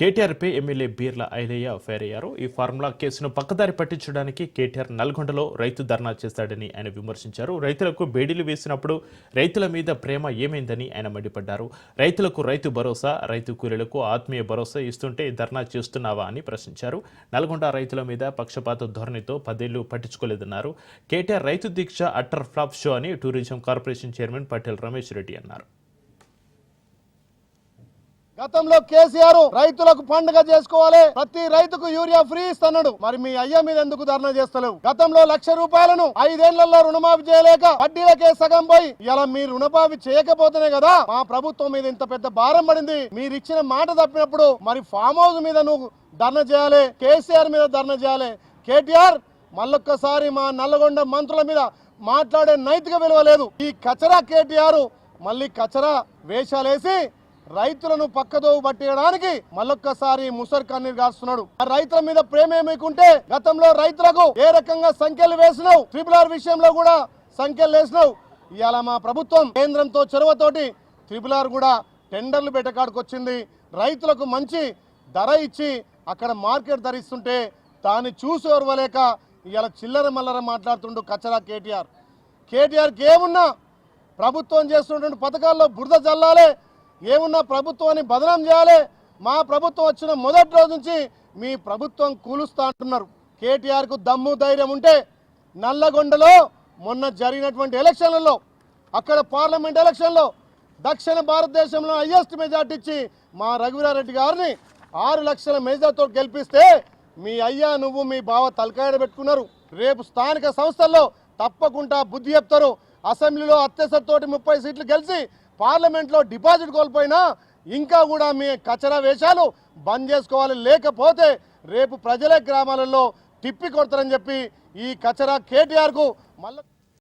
కేటీఆర్పై MLA Beerla Ailayya fire అయ్యారు ఈ formula కేసును పక్కదారి పట్టించడానికి కేటీఆర్ నల్గొండలో రైతు ధర్నా చేస్తాడని ఆయన విమర్శించారు. రైతులకు బేడీలు వేసినప్పుడు రైతుల మీద ప్రేమ ఏమైందని ఆయన మండిపడ్డారు. రైతులకు రైతు భరోసా రైతు కూలీలకు ఆత్మీయ భరోసా ఇస్తుంటే ధర్నా చేస్తున్నావా అని ప్రశ్నించారు. నల్గొండ రైతుల మీద పక్షపాత ధోరణితో పదేళ్ళు పట్టించుకోలేదన్నారు. కేటీఆర్ రైతు దీక్ష అట్టర్ ఫ్లాప్ షో అని tourism corporation chairman Patel Ramesh Reddy అన్నారు. గతంలో కేసీఆర్ రైతులకు పండుగ చేసుకోవాలి. ప్రతి రైతుకు యూరియా ఫ్రీ ఇస్తున్నాడు. మరి మీ అయ్య మీద ఎందుకు ధర్నా చేస్తలేవు? గతంలో లక్ష రూపాయలను ఐదేళ్ళలో రుణమాఫీ చేయలేక వడ్డీలకే సగం పోయి ఇలా మీ రుణమాఫీ చేయకపోతేనే కదా మా ప్రభుత్వం మీద ఇంత పెద్ద భారం పడింది. మీరు ఇచ్చిన మాట తప్పినప్పుడు మరి ఫామ్ హౌస్ మీద నువ్వు ధర్నా చేయాలి. కేసీఆర్ మీద ధర్నా చేయాలి. కేటీఆర్ మళ్ళొక్కసారి మా నల్లగొండ మంత్రుల మీద మాట్లాడే నైతిక విలువ లేదు. ఈ కచరా కేటీఆర్ మళ్ళీ కచరా వేషాలేసి రైతులను పక్కదో పట్టేయడానికి మళ్ళొక్కసారి ముసర్ కన్నీరు కాస్తున్నాడు. రైతుల మీద ప్రేమ ఏమైకుంటే గతంలో రైతులకు ఏ రకంగా సంఖ్యలు వేసినావు? ట్రిపుల్ ఆర్ విషయంలో కూడా సంఖ్యలు వేసినావు. ఇవాళ మా ప్రభుత్వం కేంద్రంతో చొరవతోటి ట్రిపుల్ ఆర్ కూడా టెండర్లు పెట్టకాడికి వచ్చింది రైతులకు మంచి ధర ఇచ్చి అక్కడ మార్కెట్ ధరిస్తుంటే దాన్ని చూసి ఓర్వలేక ఇవాళ చిల్లర మల్లర మాట్లాడుతుండు కచ్చరా కేటీఆర్. కేటీఆర్కి ఏమున్నా? ప్రభుత్వం చేస్తున్నటువంటి పథకాల్లో బురద జల్లాలే. ఏమున్నా ప్రభుత్వాన్ని బదనాం చేయాలి. మా ప్రభుత్వం వచ్చిన మొదటి రోజు నుంచి మీ ప్రభుత్వం కూలుస్తా అంటున్నారు కేటీఆర్కు దమ్ము ధైర్యం ఉంటే నల్లగొండలో మొన్న జరిగినటువంటి ఎలక్షన్లలో అక్కడ పార్లమెంట్ ఎలక్షన్లో దక్షిణ భారతదేశంలో హయ్యెస్ట్ మెజార్టీ ఇచ్చి మా రఘువీరారెడ్డి గారిని ఆరు లక్షల మెజార్టీతో గెలిపిస్తే మీ అయ్యా నువ్వు మీ బావ తలకాయడ పెట్టుకున్నారు. రేపు స్థానిక సంస్థల్లో తప్పకుండా బుద్ధి చెప్తారు. అసెంబ్లీలో అత్యసరితోటి ముప్పై సీట్లు గెలిచి పార్లమెంట్లో డిపాజిట్ కోల్పోయినా ఇంకా కూడా మీ కచరా వేషాలు బంద్ చేసుకోవాలి. లేకపోతే రేపు ప్రజల గ్రామాలలో తిప్పి కొడతారని చెప్పి ఈ కచరా కేటీఆర్కు మళ్ళీ